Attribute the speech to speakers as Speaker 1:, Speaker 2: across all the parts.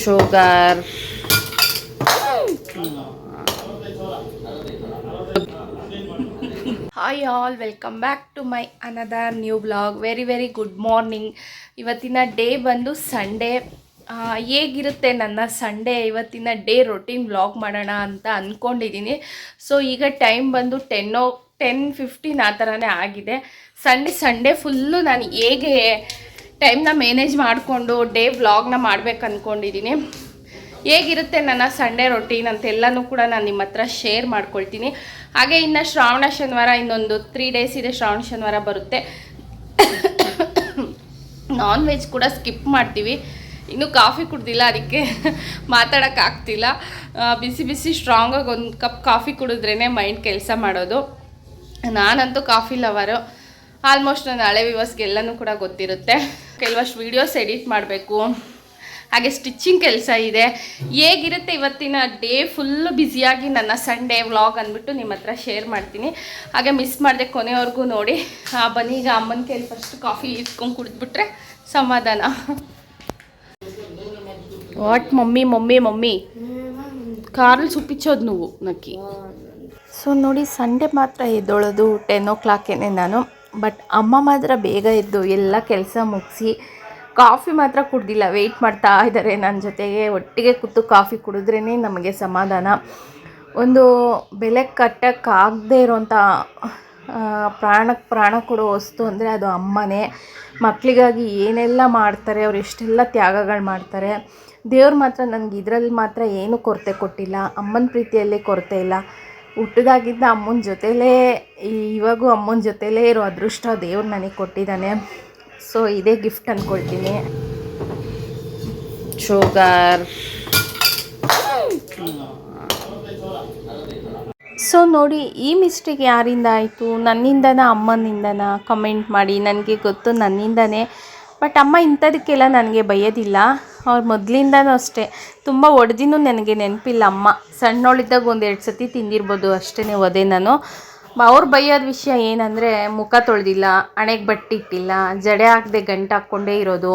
Speaker 1: Sugar hi all welcome back to my another new blog very very good morning ಇವತ್ತಿನ day ಬಂದು Sunday ಹೇಗಿರುತ್ತೆ ನನ್ನ Sunday ಇವತ್ತಿನ day routine blog ಮಾಡೋಣ ಅಂತ ಅಂದ್ಕೊಂಡಿದ್ದೀನಿ ಸೊ ಈಗ ಟೈಮ್ ಬಂದು ಟೆನ್ ಓ ಟೆನ್ ಫಿಫ್ಟೀನ್ ಆ ಥರನೇ ಆಗಿದೆ. ಸಂಡೇ ಸಂಡೇ ಫುಲ್ಲು ನಾನು ಹೇಗೆ ಟೈಮ್ನ ಮ್ಯಾನೇಜ್ ಮಾಡಿಕೊಂಡು, ಡೇ ವ್ಲಾಗ್ನ ಮಾಡ್ಬೇಕು ಅಂದ್ಕೊಂಡಿದ್ದೀನಿ ಹೇಗಿರುತ್ತೆ ನನ್ನ ಸಂಡೇ ರೊಟೀನ್ ಅಂತೆಲ್ಲನೂ ಕೂಡ ನಾನು ನಿಮ್ಮ ಹತ್ರ ಶೇರ್ ಮಾಡ್ಕೊಳ್ತೀನಿ. ಹಾಗೆ ಇನ್ನು ಶ್ರಾವಣ, ಶನಿವಾರ ಇನ್ನೊಂದು ತ್ರೀ ಡೇಸ್ ಇದೆ ಶ್ರಾವಣ, ಶನಿವಾರ ಬರುತ್ತೆ. ನಾನ್ ವೆಜ್ ಕೂಡ ಸ್ಕಿಪ್ ಮಾಡ್ತೀವಿ. ಇನ್ನೂ ಕಾಫಿ ಕುಡ್ದಿಲ್ಲ, ಅದಕ್ಕೆ ಮಾತಾಡೋಕ್ಕಾಗ್ತಿಲ್ಲ. ಬಿಸಿ ಬಿಸಿ ಸ್ಟ್ರಾಂಗಾಗಿ ಒಂದು ಕಪ್ ಕಾಫಿ ಕುಡಿದ್ರೇ ಮೈಂಡ್ ಕೆಲಸ ಮಾಡೋದು. ನಾನಂತೂ ಕಾಫಿ ಲವರು. ಆಲ್ಮೋಸ್ಟ್ ನನ್ನ ಹಳೆ ವ್ಯೂವರ್ಸ್ಗೆಲ್ಲನೂ ಕೂಡ ಗೊತ್ತಿರುತ್ತೆ. ಕೆಲವಷ್ಟು ವೀಡಿಯೋಸ್ ಎಡಿಟ್ ಮಾಡಬೇಕು. ಹಾಗೆ ಸ್ಟಿಚ್ಚಿಂಗ್ ಕೆಲಸ ಇದೆ. ಹೇಗಿರುತ್ತೆ ಇವತ್ತಿನ ಡೇ ಫುಲ್ಲು ಬ್ಯುಸಿಯಾಗಿ ನನ್ನ ಸಂಡೇ ವ್ಲಾಗ್ ಅಂದ್ಬಿಟ್ಟು ನಿಮ್ಮ ಹತ್ರ ಶೇರ್ ಮಾಡ್ತೀನಿ. ಹಾಗೆ ಮಿಸ್ ಮಾಡಿದೆ ಕೊನೆವರೆಗೂ ನೋಡಿ. ಆ, ಬನ್ನಿ ಈಗ ಅಮ್ಮನ ಕೈಲಿ ಫಸ್ಟ್ ಕಾಫಿ ಇಟ್ಕೊಂಡು ಕುಡಿದ್ಬಿಟ್ರೆ ಸಮಾಧಾನ. What mummy mummy mummy. ಕಾರಲ್ಲಿ ಸುಪ್ಪಿಚ್ಚೋದು ನೀವು ನಕ್ಕಿ. ಸೊ ನೋಡಿ ಸಂಡೇ ಮಾತ್ರ ಎದ್ದೊಳೋದು ಟೆನ್ ಓ ಕ್ಲಾಕೇನೆ ನಾನು. ಬಟ್ ಅಮ್ಮ ಮಾತ್ರ ಬೇಗ ಎದ್ದು ಎಲ್ಲ ಕೆಲಸ ಮುಗಿಸಿ ಕಾಫಿ ಮಾತ್ರ ಕುಡ್ದಿಲ್ಲ. ವೆಯ್ಟ್ ಮಾಡ್ತಾ ಇದ್ದಾರೆ ನನ್ನ ಜೊತೆಗೆ. ಒಟ್ಟಿಗೆ ಕೂತು ಕಾಫಿ ಕುಡಿದ್ರೇ ನಮಗೆ ಸಮಾಧಾನ. ಒಂದು ಬೆಲೆ ಕಟ್ಟೋಕ್ಕಾಗದೇ ಇರೋಂಥ ಪ್ರಾಣಕ್ಕೆ ಪ್ರಾಣ ಕೊಡೋ ವಸ್ತು ಅಂದರೆ ಅದು ಅಮ್ಮನೇ. ಮಕ್ಕಳಿಗಾಗಿ ಏನೆಲ್ಲ ಮಾಡ್ತಾರೆ, ಅವ್ರು ಎಷ್ಟೆಲ್ಲ ತ್ಯಾಗಗಳು ಮಾಡ್ತಾರೆ. ದೇವ್ರು ಮಾತ್ರ ನನಗೆ ಇದರಲ್ಲಿ ಮಾತ್ರ ಏನೂ ಕೊರತೆ ಕೊಟ್ಟಿಲ್ಲ. ಅಮ್ಮನ ಪ್ರೀತಿಯಲ್ಲಿ ಕೊರತೆ ಇಲ್ಲ. ಹುಟ್ಟಿದಾಗಿದ್ದ ಅಮ್ಮನ ಜೊತೆಲೇ ಇವಾಗೂ ಅಮ್ಮನ ಜೊತೆಲೇ ಇರೋ ಅದೃಷ್ಟ ದೇವ್ರು ನನಗೆ ಕೊಟ್ಟಿದ್ದಾನೆ. ಸೊ ಇದೇ ಗಿಫ್ಟ್ ಅಂದ್ಕೊಳ್ತೀನಿ ಶುಗರ್ ಸೊ ನೋಡಿ ಈ ಮಿಸ್ಟೇಕ್ ಯಾರಿಂದ ಆಯಿತು? ನನ್ನಿಂದನ ಅಮ್ಮನಿಂದನ? ಕಮೆಂಟ್ ಮಾಡಿ. ನನಗೆ ಗೊತ್ತು ನನ್ನಿಂದನೇ. ಬಟ್ ಅಮ್ಮ ಇಂಥದಕ್ಕೆಲ್ಲ ನನಗೆ ಬೈಯೋದಿಲ್ಲ. ಅವ್ರು ಮೊದಲಿಂದನೂ ಅಷ್ಟೇ. ತುಂಬ ಒಡೆದಿನೂ ನನಗೆ ನೆನಪಿಲ್ಲ. ಅಮ್ಮ ಸಣ್ಣವಳಿದ್ದಾಗ ಒಂದು ಎರಡು ಸತಿ ತಿಂದಿರ್ಬೋದು ಅಷ್ಟೇ ಒದೆ ನಾನು. ಅವ್ರು ಬೈಯೋದು ವಿಷಯ ಏನಂದರೆ ಮುಖ ತೊಳೆದಿಲ್ಲ, ಹಣೆಗೆ ಬಟ್ಟೆ ಇಟ್ಟಿಲ್ಲ, ಜಡೆ ಹಾಕದೆ ಗಂಟು ಹಾಕ್ಕೊಂಡೇ ಇರೋದು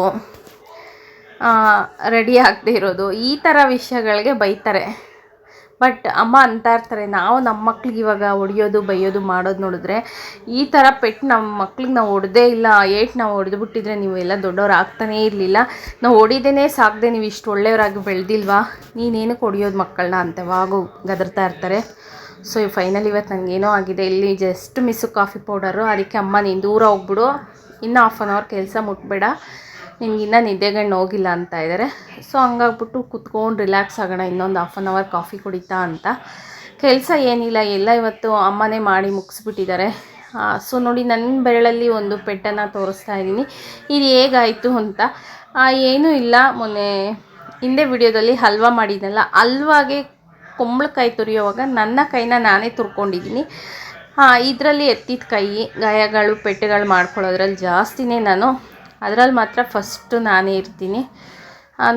Speaker 1: ರೆಡಿ ಆಗದೆ ಇರೋದು, ಈ ಥರ ವಿಷಯಗಳಿಗೆ ಬೈತಾರೆ. ಬಟ್ ಅಮ್ಮ ಅಂತ ಇರ್ತಾರೆ, ನಾವು ನಮ್ಮ ಮಕ್ಳಿಗೆ ಇವಾಗ ಹೊಡಿಯೋದು, ಬೈಯೋದು, ಮಾಡೋದು ನೋಡಿದ್ರೆ ಈ ಥರ ಪೆಟ್ಟು ನಮ್ಮ ಮಕ್ಳಿಗೆ ನಾವು ಹೊಡೆದೇ ಇಲ್ಲ, ಏಟ್ ನಾವು ಹೊಡೆದ್ಬಿಟ್ಟಿದ್ರೆ ನೀವು ಎಲ್ಲ ದೊಡ್ಡವ್ರು ಆಗ್ತಾನೇ ಇರಲಿಲ್ಲ. ನಾವು ಹೊಡಿದೇನೆ ಸಾಕದೆ, ನೀವು ಇಷ್ಟು ಒಳ್ಳೆಯವರಾಗಿ ಬೆಳೆದಿಲ್ವಾ? ನೀನೇನಕ್ಕೆ ಹೊಡಿಯೋದು ಮಕ್ಕಳನ್ನ ಅಂತ ಯಾವಾಗೂ ಗದರ್ತಾ ಇರ್ತಾರೆ. ಸೊ ಫೈನಲ್ ಇವತ್ತು ನನಗೇನೋ ಆಗಿದೆ, ಇಲ್ಲಿ ಜಸ್ಟ್ ಮಿಸ್ಸು ಕಾಫಿ ಪೌಡರು ಅದಕ್ಕೆ ಅಮ್ಮ ನೀನು ದೂರ ಹೋಗ್ಬಿಡು. ಇನ್ನೂ ಹಾಫ್ ಆನ್ ಅವರ್ ಕೆಲಸ ಮುಟ್ಬೇಡ. ನಿನ್ಗಿನ್ನ ನಿದ್ದೆಗಣ್ಣು ಹೋಗಿಲ್ಲ ಅಂತ ಇದ್ದಾರೆ ಸೊ ಹಂಗಾಗ್ಬಿಟ್ಟು ಕುತ್ಕೊಂಡು ರಿಲ್ಯಾಕ್ಸ್ ಆಗೋಣ, ಇನ್ನೊಂದು ಹಾಫ್ ಆನ್ ಅವರ್ ಕಾಫಿ ಕುಡಿತಾ ಅಂತ. ಕೆಲಸ ಏನಿಲ್ಲ, ಎಲ್ಲ ಇವತ್ತು ಅಮ್ಮನೇ ಮಾಡಿ ಮುಗಿಸ್ಬಿಟ್ಟಿದ್ದಾರೆ. ಸೊ ನೋಡಿ ನನ್ನ ಬೆರಳಲ್ಲಿ ಒಂದು ಪೆಟ್ಟನ್ನು ತೋರಿಸ್ತಾ ಇದ್ದೀನಿ. ಇದು ಹೇಗಾಯಿತು ಅಂತ. ಏನೂ ಇಲ್ಲ. ಮೊನ್ನೆ ಹಿಂದೆ ವಿಡಿಯೋದಲ್ಲಿ ಹಲ್ವಾ ಮಾಡಿದ್ನಲ್ಲ, ಹಲ್ವಾಗೆ ಕುಂಬಳಕಾಯಿ ತುರಿಯುವಾಗ ನನ್ನ ಕೈನ ನಾನೇ ತುರ್ಕೊಂಡಿದ್ದೀನಿ. ಇದರಲ್ಲಿ ಎತ್ತಿದ ಕೈ, ಗಾಯಗಳು, ಪೆಟ್ಟುಗಳು ಮಾಡ್ಕೊಳ್ಳೋದ್ರಲ್ಲಿ ಜಾಸ್ತಿನೇ ನಾನು ಅದರಲ್ಲಿ ಮಾತ್ರ ಫಸ್ಟು ನಾನೇ ಇರ್ತೀನಿ.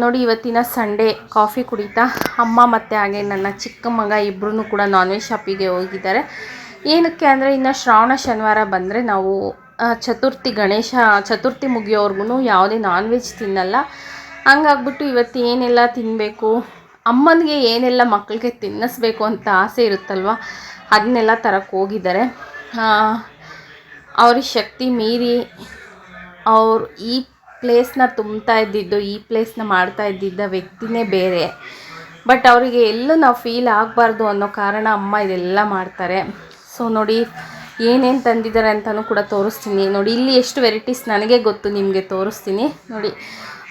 Speaker 1: ನೋಡಿ ಇವತ್ತಿನ ಸಂಡೇ ಕಾಫಿ ಕುಡಿತಾ ಅಮ್ಮ ಮತ್ತು ಹಾಗೆ ನನ್ನ ಚಿಕ್ಕ ಮಗ ಇಬ್ಬರೂ ಕೂಡ ನಾನ್ ವೆಜ್ ಶಾಪಿಗೆ ಹೋಗಿದ್ದಾರೆ. ಏನಕ್ಕೆ ಅಂದರೆ ಇನ್ನು ಶ್ರಾವಣ ಶನಿವಾರ ಬಂದರೆ ನಾವು ಚತುರ್ಥಿ ಗಣೇಶ, ಚತುರ್ಥಿ ಮುಗಿಯೋವರೆಗೂ ಯಾವುದೇ ನಾನ್ ವೆಜ್ ತಿನ್ನಲ್ಲ. ಹಂಗಾಗ್ಬಿಟ್ಟು ಇವತ್ತು ಏನೆಲ್ಲ ತಿನ್ನಬೇಕು ಅಮ್ಮನಿಗೆ ಏನೆಲ್ಲ ಮಕ್ಕಳಿಗೆ ತಿನ್ನಿಸ್ಬೇಕು ಅಂತ ಆಸೆ ಇರುತ್ತಲ್ವ, ಅದನ್ನೆಲ್ಲ ತರಕ್ಕೆ ಹೋಗಿದ್ದಾರೆ. ಅವ್ರಿಗೆ ಶಕ್ತಿ ಮೀರಿ ಅವ್ರು ಈ ಪ್ಲೇಸ್ನ ತುಂಬ್ತಾ ಇದ್ದಿದ್ದು, ಈ ಪ್ಲೇಸ್ನ ಮಾಡ್ತಾ ಇದ್ದಿದ್ದ ವ್ಯಕ್ತಿನೇ ಬೇರೆ. ಬಟ್ ಅವರಿಗೆ ಎಲ್ಲೂ ನಾವು ಫೀಲ್ ಆಗಬಾರ್ದು ಅನ್ನೋ ಕಾರಣ ಅಮ್ಮ ಇದೆಲ್ಲ ಮಾಡ್ತಾರೆ. ಸೊ ನೋಡಿ, ಏನೇನು ತಂದಿದ್ದಾರೆ ಅಂತಲೂ ಕೂಡ ತೋರಿಸ್ತೀನಿ. ನೋಡಿ, ಇಲ್ಲಿ ಎಷ್ಟು ವೆರೈಟೀಸ್ ನನಗೆ ಗೊತ್ತು, ನಿಮಗೆ ತೋರಿಸ್ತೀನಿ. ನೋಡಿ,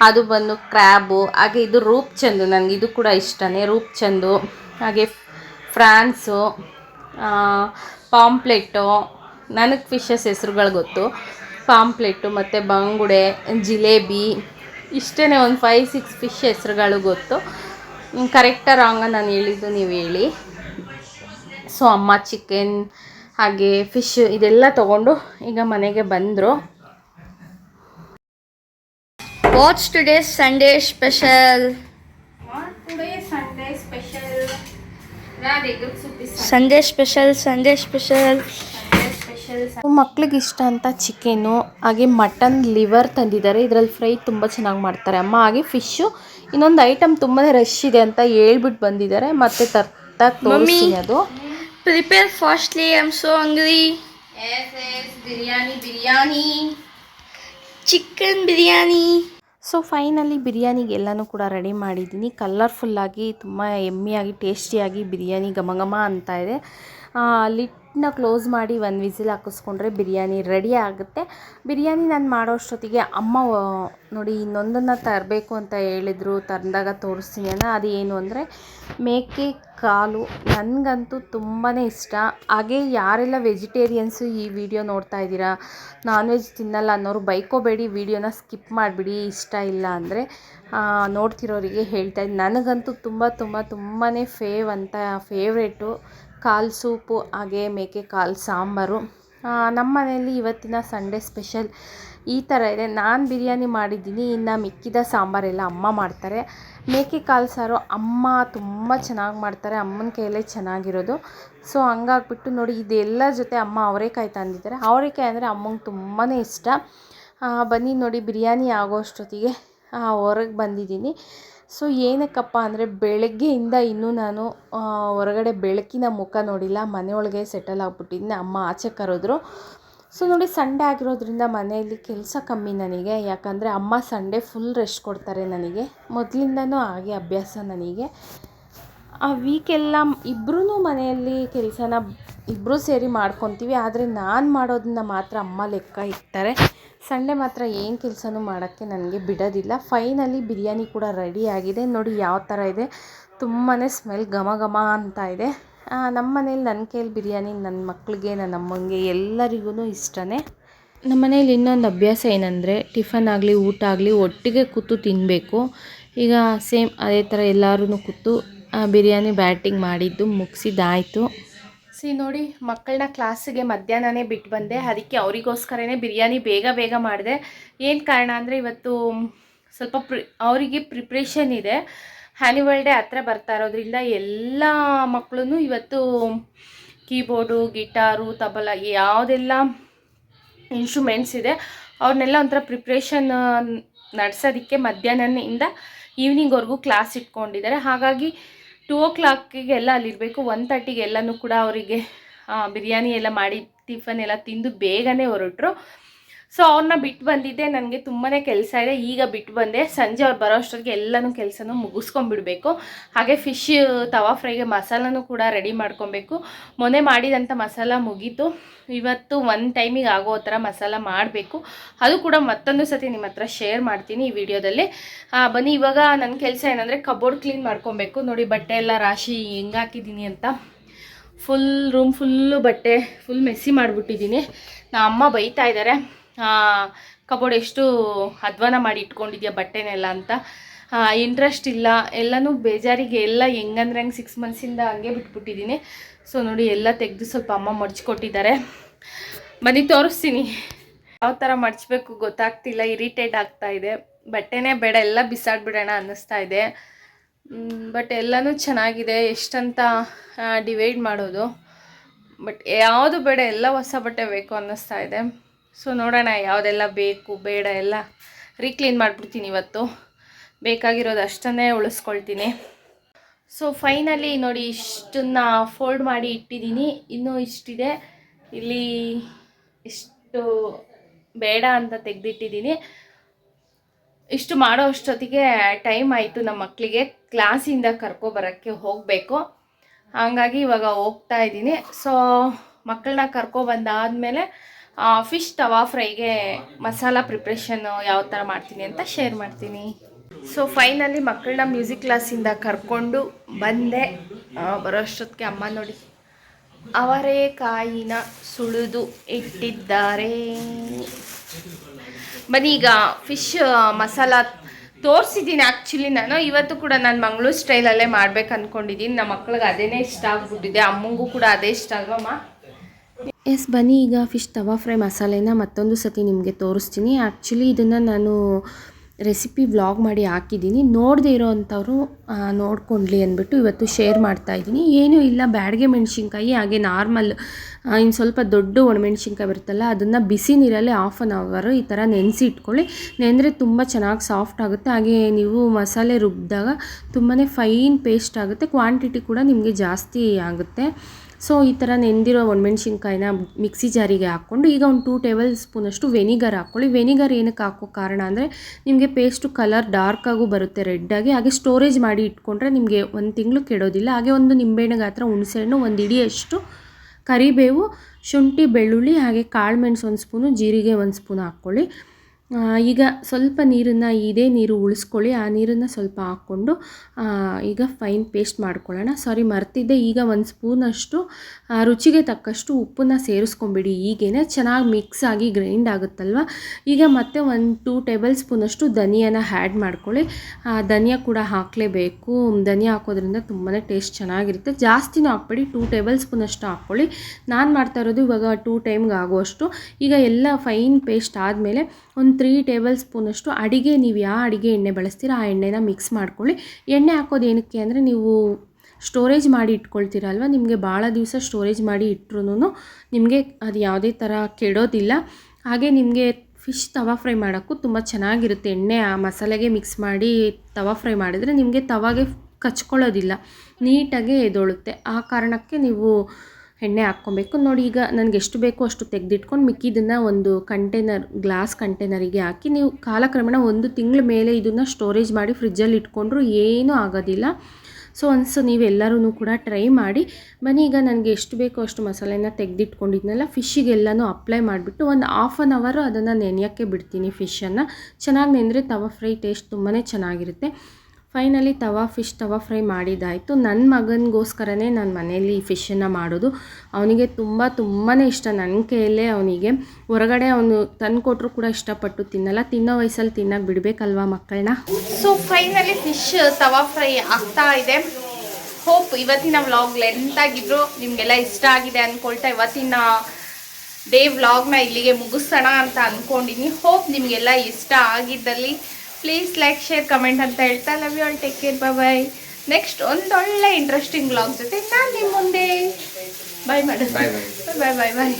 Speaker 1: ಅದು ಬಂದು ಕ್ರ್ಯಾಬು, ಹಾಗೆ ಇದು ರೂಪ್ ಚಂದು ನನಗೆ ಇದು ಕೂಡ ಇಷ್ಟನೇ ರೂಪ್ ಚಂದು ಹಾಗೆ ಫ್ರಾನ್ಸು ಪಾಂಪ್ಲೆಟ್ಟು ನನಗೆ ಫಿಶಸ್ ಹೆಸ್ರುಗಳು ಗೊತ್ತು. ಪಾಂಪ್ಲೆಟ್ಟು ಮತ್ತು ಬಂಗುಡೆ ಜಿಲೇಬಿ ಇಷ್ಟೇ ಒಂದು ಫೈವ್ ಸಿಕ್ಸ್ ಫಿಶ್ ಹೆಸ್ರುಗಳು ಗೊತ್ತು. ಕರೆಕ್ಟಾಗಿ ರಾಂಗ ನಾನು ಹೇಳಿದ್ದು ನೀವು ಹೇಳಿ. ಸೊ ಅಮ್ಮ ಚಿಕನ್ ಹಾಗೆ ಫಿಶ್ ಇದೆಲ್ಲ ತೊಗೊಂಡು ಈಗ ಮನೆಗೆ ಬಂದರು.
Speaker 2: Watch today
Speaker 1: Sunday special
Speaker 2: Sunday special Sunday
Speaker 1: special ಮಕ್ಳಿಗೆ ಇಷ್ಟ ಅಂತ ಚಿಕನು ಹಾಗೆ ಮಟನ್ ಲಿವರ್ ತಂದಿದ್ದಾರೆ. ಇದರಲ್ಲಿ ಫ್ರೈ ತುಂಬ ಚೆನ್ನಾಗಿ ಮಾಡ್ತಾರೆ. ಅಮ್ಮ ಹಾಗೆ ಫಿಶ್ಶು ಇನ್ನೊಂದು ಐಟಮ್ ತುಂಬಾ ರಶ್ ಇದೆ ಅಂತ ಹೇಳ್ಬಿಟ್ಟು ಬಂದಿದ್ದಾರೆ. ಮತ್ತೆ ತರ್ತಾ ತೋರಿಸ್ತೀನಿ ಅದು.
Speaker 2: Fastly so I'm so angry
Speaker 1: biryani biryani
Speaker 2: chicken biryani
Speaker 1: so finally ಬಿರಿಯಾನಿಗೆ ಎಲ್ಲನೂ ಕೂಡ ರೆಡಿ ಮಾಡಿದ್ದೀನಿ. ಕಲರ್ಫುಲ್ಲಾಗಿ ತುಂಬ ಎಮ್ಮಿಯಾಗಿ ಟೇಸ್ಟಿಯಾಗಿ ಬಿರಿಯಾನಿ ಘಮ ಘಮ ಅಂತ ಇದೆ. ಲಿಟ್ನ ಕ್ಲೋಸ್ ಮಾಡಿ ಒಂದು ವಿಸಿಲ್ ಹಾಕಿಸ್ಕೊಂಡ್ರೆ ಬಿರಿಯಾನಿ ರೆಡಿ ಆಗುತ್ತೆ. ಬಿರಿಯಾನಿ ನಾನು ಮಾಡೋಷ್ಟೊತ್ತಿಗೆ ಅಮ್ಮ ನೋಡಿ ಇನ್ನೊಂದನ್ನು ತರಬೇಕು ಅಂತ ಹೇಳಿದ್ರು ತಂದಾಗ ತೋರಿಸ್ತೀನಿ ಅನ್ನ ಅದು ಏನು ಅಂದರೆ, ಮೇಕೆ, ಕಾಲು ನನಗಂತೂ ತುಂಬಾ ಇಷ್ಟ. ಹಾಗೆ ಯಾರೆಲ್ಲ ವೆಜಿಟೇರಿಯನ್ಸು ಈ ವಿಡಿಯೋ ನೋಡ್ತಾ ಇದ್ದೀರಾ ನಾನ್ ವೆಜ್ ತಿನ್ನಲ್ಲ ಅನ್ನೋರು ಬೈಕೋಬೇಡಿ, ವಿಡಿಯೋನ ಸ್ಕಿಪ್ ಮಾಡಿಬಿಡಿ, ಇಷ್ಟ ಇಲ್ಲ ಅಂದರೆ. ನೋಡ್ತಿರೋರಿಗೆ ಹೇಳ್ತಾ ಇದ್ದೀನಿ ನನಗಂತೂ ತುಂಬ ತುಂಬ ತುಂಬಾ ಫೇವ್ ಅಂತ, ಫೇವ್ರೇಟು. ಕಾಲು ಸೂಪು, ಹಾಗೆ ಮೇಕೆ ಕಾಲು ಸಾಂಬಾರು. ನಮ್ಮ ಮನೆಯಲ್ಲಿ ಇವತ್ತಿನ ಸಂಡೇ ಸ್ಪೆಷಲ್ ಈ ಥರ ಇದೆ. ನಾನು ಬಿರಿಯಾನಿ ಮಾಡಿದ್ದೀನಿ, ಇನ್ನು ಮಿಕ್ಕಿದ ಸಾಂಬಾರೆಲ್ಲ ಅಮ್ಮ ಮಾಡ್ತಾರೆ. ಮೇಕೆ ಕಾಲು ಸಾರು ಅಮ್ಮ ತುಂಬ ಚೆನ್ನಾಗಿ ಮಾಡ್ತಾರೆ, ಅಮ್ಮನ ಕೈಯಲ್ಲೇ ಚೆನ್ನಾಗಿರೋದು. ಸೊ, ಹಂಗಾಗ್ಬಿಟ್ಟು ನೋಡಿ, ಇದೆಲ್ಲ ಜೊತೆ ಅಮ್ಮ ಅವರೆಕಾಯಿ ತಂದಿದ್ದಾರೆ. ಅವರೆಕಾಯಿ ಅಂದರೆ ಅಮ್ಮಂಗೆ ತುಂಬಾ ಇಷ್ಟ. ಬನ್ನಿ ನೋಡಿ, ಬಿರಿಯಾನಿ ಆಗೋ ಅಷ್ಟೊತ್ತಿಗೆ ಹೊರಗೆ ಬಂದಿದ್ದೀನಿ. ಸೊ ಏನಕ್ಕಪ್ಪ ಅಂದರೆ ಬೆಳಗ್ಗೆಯಿಂದ ಇನ್ನೂ ನಾನು ಹೊರಗಡೆ ಬೆಳಕಿನ ಮುಖ ನೋಡಿಲ್ಲ, ಮನೆಯೊಳಗೆ ಸೆಟಲ್ ಆಗಿಬಿಟ್ಟಿದ್ದೆ, ಅಮ್ಮ ಆಚೆ ಕರೆದ್ರು ಸೊ ನೋಡಿ ಸಂಡೇ ಆಗಿರೋದ್ರಿಂದ ಮನೆಯಲ್ಲಿ ಕೆಲಸ ಕಮ್ಮಿ ನನಗೆ, ಯಾಕಂದರೆ ಅಮ್ಮ ಸಂಡೇ ಫುಲ್ ರೆಸ್ಟ್ ಕೊಡ್ತಾರೆ ನನಗೆ. ಮೊದಲಿಂದನೂ ಹಾಗೆ ಅಭ್ಯಾಸ ನನಗೆ. ಆ ವೀಕೆಲ್ಲ ಇಬ್ಬರೂ ಮನೆಯಲ್ಲಿ ಕೆಲಸನ ಇಬ್ಬರೂ ಸೇರಿ ಮಾಡ್ಕೊತೀವಿ, ಆದರೆ ನಾನು ಮಾಡೋದನ್ನ ಮಾತ್ರ ಅಮ್ಮ ಲೆಕ್ಕ ಇಡ್ತಾರೆ. ಸಂಡೇ ಮಾತ್ರ ಏನು ಕೆಲಸನೂ ಮಾಡೋಕ್ಕೆ ನನಗೆ ಬಿಡೋದಿಲ್ಲ. ಫೈನಲಿ ಬಿರಿಯಾನಿ ಕೂಡ ರೆಡಿ ಆಗಿದೆ. ನೋಡಿ ಯಾವ ಥರ ಇದೆ. ತುಂಬಾ ಸ್ಮೆಲ್ ಘಮ ಘಮ ಅಂತ ಇದೆ. ನಮ್ಮ ಮನೇಲಿ ನನ್ನ ಕೈಯಲ್ಲಿ ಬಿರಿಯಾನಿ ನನ್ನ ಮಕ್ಕಳಿಗೆ ನನ್ನ ಅಮ್ಮಂಗೆ ಎಲ್ಲರಿಗೂ ಇಷ್ಟನೇ. ನಮ್ಮ ಮನೇಲಿ ಇನ್ನೊಂದು ಅಭ್ಯಾಸ ಏನಂದರೆ ಟಿಫನ್ ಆಗಲಿ, ಊಟ ಆಗಲಿ ಒಟ್ಟಿಗೆ ಕೂತು ತಿನ್ನಬೇಕು ಈಗ ಸೇಮ್ ಅದೇ ಥರ ಎಲ್ಲರೂ ಕೂತು ಬಿರಿಯಾನಿ ಬ್ಯಾಟಿಂಗ್ ಮಾಡಿದ್ದು ಮುಗಿಸಿದ್ದಾಯಿತು. ಸಿ, ನೋಡಿ ಮಕ್ಕಳನ್ನ ಕ್ಲಾಸಿಗೆ ಮಧ್ಯಾಹ್ನನೇ ಬಿಟ್ಟು ಬಂದೆ. ಅದಕ್ಕೆ ಅವರಿಗೋಸ್ಕರನೇ ಬಿರಿಯಾನಿ ಬೇಗ ಬೇಗ ಮಾಡಿದೆ. ಏನು ಕಾರಣ ಅಂದರೆ ಇವತ್ತು ಸ್ವಲ್ಪ ಪ್ರಿ, ಅವರಿಗೆ ಪ್ರಿಪ್ರೇಷನ್ ಇದೆ. ಹ್ಯಾನ್ಯುವಲ್ ಡೇ ಹತ್ರ ಬರ್ತಾ ಇರೋದ್ರಿಂದ ಎಲ್ಲ ಮಕ್ಕಳು ಇವತ್ತು ಕೀಬೋರ್ಡು, ಗಿಟಾರು, ತಬಲ ಯಾವುದೆಲ್ಲ ಇನ್ಸ್ಟ್ರೂಮೆಂಟ್ಸ್ ಇದೆ, ಅವ್ರನ್ನೆಲ್ಲ ಒಂಥರ ಪ್ರಿಪ್ರೇಷನ್ ನಡೆಸೋದಕ್ಕೆ ಮಧ್ಯಾಹ್ನದಿಂದ ಈವ್ನಿಂಗ್ವರೆಗೂ ಕ್ಲಾಸ್ ಇಟ್ಕೊಂಡಿದ್ದಾರೆ. ಹಾಗಾಗಿ ಟೂ ಓ ಕ್ಲಾಕಿಗೆಲ್ಲ ಅಲ್ಲಿರಬೇಕು ಒನ್ ತರ್ಟಿಗೆ ಎಲ್ಲನೂ ಕೂಡ ಅವರಿಗೆ ಬಿರಿಯಾನಿ ಎಲ್ಲ ಮಾಡಿ ಟಿಫನ್ ಎಲ್ಲ ತಿಂದು ಬೇಗನೆ ಹೊರಟ್ರು. ಸೊ ಅವ್ರನ್ನ ಬಿಟ್ಟು ಬಂದಿದ್ದೆ, ನನಗೆ ತುಂಬಾ ಕೆಲಸ ಇದೆ. ಈಗ ಬಿಟ್ಟು ಬಂದೆ. ಸಂಜೆ ಅವ್ರು ಬರೋ ಅಷ್ಟೊತ್ತಿಗೆ ಎಲ್ಲನೂ ಕೆಲಸನೂ ಮುಗಿಸ್ಕೊಂಡ್ಬಿಡ್ಬೇಕು. ಹಾಗೆ ಫಿಶ್ ತವಾ ಫ್ರೈಗೆ ಮಸಾಲನೂ ಕೂಡ ರೆಡಿ ಮಾಡ್ಕೊಬೇಕು. ಮೊನ್ನೆ ಮಾಡಿದಂಥ ಮಸಾಲ ಮುಗೀತು. ಇವತ್ತು ಒಂದು ಟೈಮಿಗೆ ಆಗೋ ಥರ ಮಸಾಲ ಮಾಡಬೇಕು. ಅದು ಕೂಡ ಮತ್ತೊಂದು ಸತಿ ನಿಮ್ಮ ಹತ್ರ ಶೇರ್ ಮಾಡ್ತೀನಿ ಈ ವಿಡಿಯೋದಲ್ಲಿ. ಬನ್ನಿ, ಇವಾಗ ನನ್ನ ಕೆಲಸ ಏನಂದರೆ ಕಬೋರ್ಡ್ ಕ್ಲೀನ್ ಮಾಡ್ಕೊಬೇಕು. ನೋಡಿ, ಬಟ್ಟೆ ಎಲ್ಲ ರಾಶಿ ಹೆಂಗೆ ಹಾಕಿದ್ದೀನಿ ಅಂತ. ಫುಲ್ ರೂಮ್ ಫುಲ್ಲು ಬಟ್ಟೆ ಫುಲ್ ಮೆಸ್ಸಿ ಮಾಡಿಬಿಟ್ಟಿದ್ದೀನಿ. ನಮ್ಮ ಅಮ್ಮ ಬೈತಾ ಇದ್ದಾರೆ ಕಬೋರ್ಡ್ ಎಷ್ಟು ಅಧ್ವಾನ ಮಾಡಿ ಇಟ್ಕೊಂಡಿದ್ಯಾ ಬಟ್ಟೆನೆಲ್ಲ ಅಂತ. ಇಂಟ್ರೆಸ್ಟ್ ಇಲ್ಲ. ಎಲ್ಲನೂ ಬೇಜಾರಿಗೆ ಎಲ್ಲ ಹೆಂಗಂದ್ರೆ ಹಂಗೆ ಸಿಕ್ಸ್ ಮಂತ್ಸಿಂದ ಹಂಗೆ ಬಿಟ್ಬಿಟ್ಟಿದ್ದೀನಿ ಸೊ ನೋಡಿ, ಎಲ್ಲ ತೆಗೆದು ಸ್ವಲ್ಪ ಅಮ್ಮ ಮಡ್ಚಿಕೊಟ್ಟಿದ್ದಾರೆ. ಬನ್ನಿ, ತೋರಿಸ್ತೀನಿ. ಯಾವ ಥರ ಮಡ್ಚಬೇಕು ಗೊತ್ತಾಗ್ತಿಲ್ಲ. ಇರಿಟೇಟ್ ಆಗ್ತಾ ಇದೆ. ಬಟ್ಟೆನೇ ಬೇಡ. ಎಲ್ಲ ಬಿಸಾಡ್ಬಿಡೋಣ ಅನ್ನಿಸ್ತಾ ಇದೆ. ಬಟ್ ಎಲ್ಲನೂ ಚೆನ್ನಾಗಿದೆ. ಎಷ್ಟಂತ ಡಿವೈಡ್ ಮಾಡೋದು. ಬಟ್ ಯಾವುದು ಬೇಡ, ಎಲ್ಲ ಹೊಸ ಬಟ್ಟೆ ಬೇಕು ಅನ್ನಿಸ್ತಾ ಇದೆ. ಸೊ ನೋಡೋಣ ಯಾವುದೆಲ್ಲ ಬೇಕು, ಬೇಡ ಎಲ್ಲ ರೀಕ್ಲೀನ್ ಮಾಡಿಬಿಡ್ತೀನಿ ಇವತ್ತು. ಬೇಕಾಗಿರೋದು ಅಷ್ಟನ್ನೇ ಉಳಿಸ್ಕೊಳ್ತೀನಿ. ಸೊ ಫೈನಲಿ ನೋಡಿ ಇಷ್ಟನ್ನ ಫೋಲ್ಡ್ ಮಾಡಿ ಇಟ್ಟಿದ್ದೀನಿ. ಇನ್ನೂ ಇಷ್ಟಿದೆ. ಇಲ್ಲಿ ಇಷ್ಟು ಬೇಡ ಅಂತ ತೆಗೆದಿಟ್ಟಿದ್ದೀನಿ. ಇಷ್ಟು ಮಾಡೋ ಅಷ್ಟೊತ್ತಿಗೆ ಟೈಮ್ ಆಯಿತು ನಮ್ಮ ಮಕ್ಕಳಿಗೆ ಕ್ಲಾಸಿಂದ ಕರ್ಕೊಬರೋಕ್ಕೆ ಹೋಗಬೇಕು. ಹಾಗಾಗಿ ಇವಾಗ ಹೋಗ್ತಾ ಇದ್ದೀನಿ. ಸೊ ಮಕ್ಕಳನ್ನ ಕರ್ಕೊಬಂದಾದಮೇಲೆ ಫಿಶ್ ತವಾ ಫ್ರೈಗೆ ಮಸಾಲ ಪ್ರಿಪ್ರೇಷನ್ ಯಾವ ಥರ ಮಾಡ್ತೀನಿ ಅಂತ ಶೇರ್ ಮಾಡ್ತೀನಿ. ಸೊ ಫೈನಲಿ ಮಕ್ಕಳನ್ನ ಮ್ಯೂಸಿಕ್ ಕ್ಲಾಸಿಂದ ಕರ್ಕೊಂಡು ಬಂದೆ. ಬರೋಷ್ಟೊತ್ತಿಗೆ ಅಮ್ಮ ನೋಡಿ, ಅವರೇ ಕಾಯಿನ ಸುಳಿದು ಇಟ್ಟಿದ್ದಾರೆ. ಬನ್ನಿ, ಈಗ ಫಿಶ್ ಮಸಾಲ ತೋರಿಸಿದ್ದೀನಿ. ಆ್ಯಕ್ಚುಲಿ ನಾನು ಇವತ್ತು ಕೂಡ ನಾನು ಮಂಗಳೂರು ಸ್ಟೈಲಲ್ಲೇ ಮಾಡ್ಬೇಕು ಅಂದ್ಕೊಂಡಿದ್ದೀನಿ ನಮ್ಮ ಮಕ್ಳಿಗೆ ಅದೇನೇ ಇಷ್ಟ ಆಗ್ಬಿಟ್ಟಿದೆ. ಅಮ್ಮಂಗೂ ಕೂಡ ಅದೇ ಇಷ್ಟ ಅಲ್ವಮ್ಮ? ಎಸ್, ಬನ್ನಿ, ಈಗ ಫಿಶ್ ತವಾ ಫ್ರೈ ಮಸಾಲೆನ ಮತ್ತೊಂದು ಸತಿ ನಿಮಗೆ ತೋರಿಸ್ತೀನಿ. ಆ್ಯಕ್ಚುಲಿ ಇದನ್ನು ನಾನು ರೆಸಿಪಿ ವ್ಲಾಗ್ ಮಾಡಿ ಹಾಕಿದ್ದೀನಿ. ನೋಡದೇ ಇರೋವಂಥವ್ರು ನೋಡ್ಕೊಂಡ್ಲಿ ಅಂದ್ಬಿಟ್ಟು ಇವತ್ತು ಶೇರ್ ಮಾಡ್ತಾ ಇದ್ದೀನಿ. ಏನೂ ಇಲ್ಲ, ಬ್ಯಾಡ್ಗೆ ಮೆಣಸಿನ್ಕಾಯಿ, ಹಾಗೆ ನಾರ್ಮಲ್ ಇನ್ನು ಸ್ವಲ್ಪ ದೊಡ್ಡ ಒಣಮೆಣ್ಸಿನ್ಕಾಯಿ ಬರುತ್ತಲ್ಲ, ಅದನ್ನು ಬಿಸಿ ನೀರಲ್ಲೇ ಹಾಫ್ ಆನ್ ಅವರು ಈ ಥರ ನೆನೆಸಿ ಇಟ್ಕೊಳ್ಳಿ. ನೆನೆದ್ರೆ ತುಂಬ ಚೆನ್ನಾಗಿ ಸಾಫ್ಟ್ ಆಗುತ್ತೆ. ಹಾಗೆ ನೀವು ಮಸಾಲೆ ರುಬ್ಬಿದಾಗ ತುಂಬಾ ಫೈನ್ ಪೇಸ್ಟ್ ಆಗುತ್ತೆ. ಕ್ವಾಂಟಿಟಿ ಕೂಡ ನಿಮಗೆ ಜಾಸ್ತಿ ಆಗುತ್ತೆ. ಸೊ, ಈ ಥರ ನೆಂದಿರೋ ಒಣಮೆಣ್ಸಿನ್ಕಾಯಿನ ಮಿಕ್ಸಿ ಜಾರಿಗೆ ಹಾಕ್ಕೊಂಡು ಈಗ ಒಂದು ಟೂ ಟೇಬಲ್ ಸ್ಪೂನಷ್ಟು ವೆನಿಗರ್ ಹಾಕ್ಕೊಳ್ಳಿ. ವೆನಿಗರ್ ಏನಕ್ಕೆ ಹಾಕೋ ಕಾರಣ ಅಂದರೆ ನಿಮಗೆ ಪೇಸ್ಟು ಕಲರ್ ಡಾರ್ಕಾಗೂ ಬರುತ್ತೆ ರೆಡ್ಡಾಗಿ ಹಾಗೆ ಸ್ಟೋರೇಜ್ ಮಾಡಿ ಇಟ್ಕೊಂಡ್ರೆ ನಿಮಗೆ ಒಂದು ತಿಂಗಳು ಕೆಡೋದಿಲ್ಲ. ಹಾಗೆ ಒಂದು ನಿಂಬೆಹಣ್ಣು ಗಾತ್ರ, ಹುಣಸೆಹಣ್ಣು, ಒಂದು ಇಡಿಯಷ್ಟು ಕರಿಬೇವು, ಶುಂಠಿ, ಬೆಳ್ಳುಳ್ಳಿ, ಹಾಗೆ ಕಾಳು ಮೆಣಸು ಒಂದು ಸ್ಪೂನು ಜೀರಿಗೆ ಒಂದು ಸ್ಪೂನ್ ಹಾಕ್ಕೊಳ್ಳಿ. ಈಗ ಸ್ವಲ್ಪ ನೀರನ್ನು ಇದೇ ನೀರು ಉಳಿಸ್ಕೊಳ್ಳಿ. ಆ ನೀರನ್ನು ಸ್ವಲ್ಪ ಹಾಕ್ಕೊಂಡು ಈಗ ಫೈನ್ ಪೇಸ್ಟ್ ಮಾಡ್ಕೊಳ್ಳೋಣ. ಸಾರಿ ಮರ್ತಿದ್ದೆ. ಈಗ ಒಂದು ಸ್ಪೂನಷ್ಟು ರುಚಿಗೆ ತಕ್ಕಷ್ಟು ಉಪ್ಪನ್ನು ಸೇರಿಸ್ಕೊಂಬಿಡಿ. ಈಗೇನೆ ಚೆನ್ನಾಗಿ ಮಿಕ್ಸ್ ಆಗಿ ಗ್ರೈಂಡ್ ಆಗುತ್ತಲ್ವ? ಈಗ ಮತ್ತೆ ಒಂದು ಟೂ ಟೇಬಲ್ ಸ್ಪೂನಷ್ಟು ಧನಿಯಾನ ಹ್ಯಾಡ್ ಮಾಡ್ಕೊಳ್ಳಿ. ಆ, ಧನಿಯಾ ಕೂಡ ಹಾಕಲೇಬೇಕು. ಧನಿಯಾ ಹಾಕೋದ್ರಿಂದ ತುಂಬಾ ಟೇಸ್ಟ್ ಚೆನ್ನಾಗಿರುತ್ತೆ. ಜಾಸ್ತಿನೂ ಹಾಕ್ಬೇಡಿ. ಟೂ ಟೇಬಲ್ ಸ್ಪೂನಷ್ಟು ಹಾಕ್ಕೊಳ್ಳಿ. ನಾನು ಮಾಡ್ತಾ ಇರೋದು ಇವಾಗ ಟೂ ಟೈಮ್ಗೆ ಆಗುವಷ್ಟು. ಈಗ ಎಲ್ಲ ಫೈನ್ ಪೇಸ್ಟ್ ಆದಮೇಲೆ ಒಂದು ತ್ರೀ ಟೇಬಲ್ ಸ್ಪೂನಷ್ಟು ಅಡಿಗೆ, ನೀವು ಯಾವ ಅಡಿಗೆ ಎಣ್ಣೆ ಬಳಸ್ತೀರ ಆ ಎಣ್ಣೆನ ಮಿಕ್ಸ್ ಮಾಡ್ಕೊಳ್ಳಿ. ಎಣ್ಣೆ ಹಾಕೋದು ಏನಕ್ಕೆ ಅಂದರೆ ನೀವು ಸ್ಟೋರೇಜ್ ಮಾಡಿ ಇಟ್ಕೊಳ್ತೀರಲ್ವ ನಿಮಗೆ ಭಾಳ ದಿವಸ ಸ್ಟೋರೇಜ್ ಮಾಡಿ ಇಟ್ರೂ ನಿಮಗೆ ಅದು ಯಾವುದೇ ಥರ ಕೆಡೋದಿಲ್ಲ. ಹಾಗೆ ನಿಮಗೆ ಫಿಶ್ ತವಾ ಫ್ರೈ ಮಾಡೋಕ್ಕೂ ತುಂಬ ಚೆನ್ನಾಗಿರುತ್ತೆ. ಎಣ್ಣೆ ಆ ಮಸಾಲೆಗೆ ಮಿಕ್ಸ್ ಮಾಡಿ ತವಾ ಫ್ರೈ ಮಾಡಿದರೆ ನಿಮಗೆ ತವಾಗೆ ಕಚ್ಕೊಳ್ಳೋದಿಲ್ಲ. ನೀಟಾಗೆ ಎದೊಳುತ್ತೆ. ಆ ಕಾರಣಕ್ಕೆ ನೀವು ಎಣ್ಣೆ ಹಾಕ್ಕೊಬೇಕು. ನೋಡಿ ಈಗ ನನಗೆ ಎಷ್ಟು ಬೇಕೋ ಅಷ್ಟು ತೆಗೆದಿಟ್ಕೊಂಡು ಮಿಕ್ಕಿದ್ದನ್ನು ಒಂದು ಕಂಟೈನರ್ ಗ್ಲಾಸ್ ಕಂಟೈನರಿಗೆ ಹಾಕಿ ನೀವು ಕಾಲಕ್ರಮೇಣ ಒಂದು ತಿಂಗಳ ಮೇಲೆ ಇದನ್ನು ಸ್ಟೋರೇಜ್ ಮಾಡಿ ಫ್ರಿಜ್ಜಲ್ಲಿ ಇಟ್ಕೊಂಡ್ರು ಏನೂ ಆಗೋದಿಲ್ಲ. ಸೊ ಒನ್ಸ್ ನೀವೆಲ್ಲರೂ ಕೂಡ ಟ್ರೈ ಮಾಡಿ, ಬನ್ನಿ ಈಗ ನನಗೆ ಎಷ್ಟು ಬೇಕೋ ಅಷ್ಟು ಮಸಾಲೆನ ತೆಗೆದಿಟ್ಕೊಂಡಿದ್ನಲ್ಲ ಫಿಶ್ಶಿಗೆಲ್ಲನೂ ಅಪ್ಲೈ ಮಾಡಿಬಿಟ್ಟು ಒಂದು ಹಾಫ್ ಆನ್ ಅವರು ಅದನ್ನು ನೆನೆಯೋಕ್ಕೆ ಬಿಡ್ತೀನಿ ಫಿಶನ್ನು ಚೆನ್ನಾಗಿ ನೆಂದರೆ ತವ ಫ್ರೈ ಟೇಸ್ಟ್ ತುಂಬಾ ಚೆನ್ನಾಗಿರುತ್ತೆ. Finally tawa fish tawa fry ಮಾಡಿದ್ದಾಯಿತು. ನನ್ನ ಮಗನಿಗೋಸ್ಕರನೇ ನಾನು ಮನೆಯಲ್ಲಿ ಫಿಶನ್ನು ಮಾಡೋದು. ಅವನಿಗೆ ತುಂಬ ತುಂಬಾ ಇಷ್ಟ. ನನ್ನ ಕೈಯಲ್ಲೇ ಅವನಿಗೆ ಹೊರಗಡೆ ಅವನು ತಂದು ಕೊಟ್ಟರು ಕೂಡ ಇಷ್ಟಪಟ್ಟು ತಿನ್ನಲ್ಲ. ತಿನ್ನೋ ವಯಸ್ಸಲ್ಲಿ ತಿನ್ನಕ್ಕೆ ಬಿಡಬೇಕಲ್ವಾ ಮಕ್ಕಳನ್ನ so finally fish tawa fry ಆಗ್ತಾ ಇದೆ. ಹೋಪ್ ಇವತ್ತಿನ ವ್ಲಾಗ್ ಲೆಂತ್ ಆಗಿದ್ರು. ನಿಮಗೆಲ್ಲ ಇಷ್ಟ ಆಗಿದೆ ಅಂದ್ಕೊಳ್ತಾ ಇವತ್ತಿನ ಡೇ ವ್ಲಾಗ್ನ ಇಲ್ಲಿಗೆ ಮುಗಿಸೋಣ ಅಂತ ಅಂದ್ಕೊಂಡಿನಿ ಹೋಪ್ ನಿಮಗೆಲ್ಲ ಇಷ್ಟ ಆಗಿದ್ದಲ್ಲಿ ಪ್ಲೀಸ್ ಲೈಕ್ ಶೇರ್ ಕಮೆಂಟ್ ಅಂತ ಹೇಳ್ತಾ love you all take care bye bye next ಒಂದೊಳ್ಳೆ ಇಂಟ್ರೆಸ್ಟಿಂಗ್ ಬ್ಲಾಗ್ ಜೊತೆ ನಾನು ನಿಮ್ಮ ಮುಂದೆ. Bye
Speaker 3: madam bye.
Speaker 1: ಬಾಯ್ ಬಾಯ್ ಬಾಯ್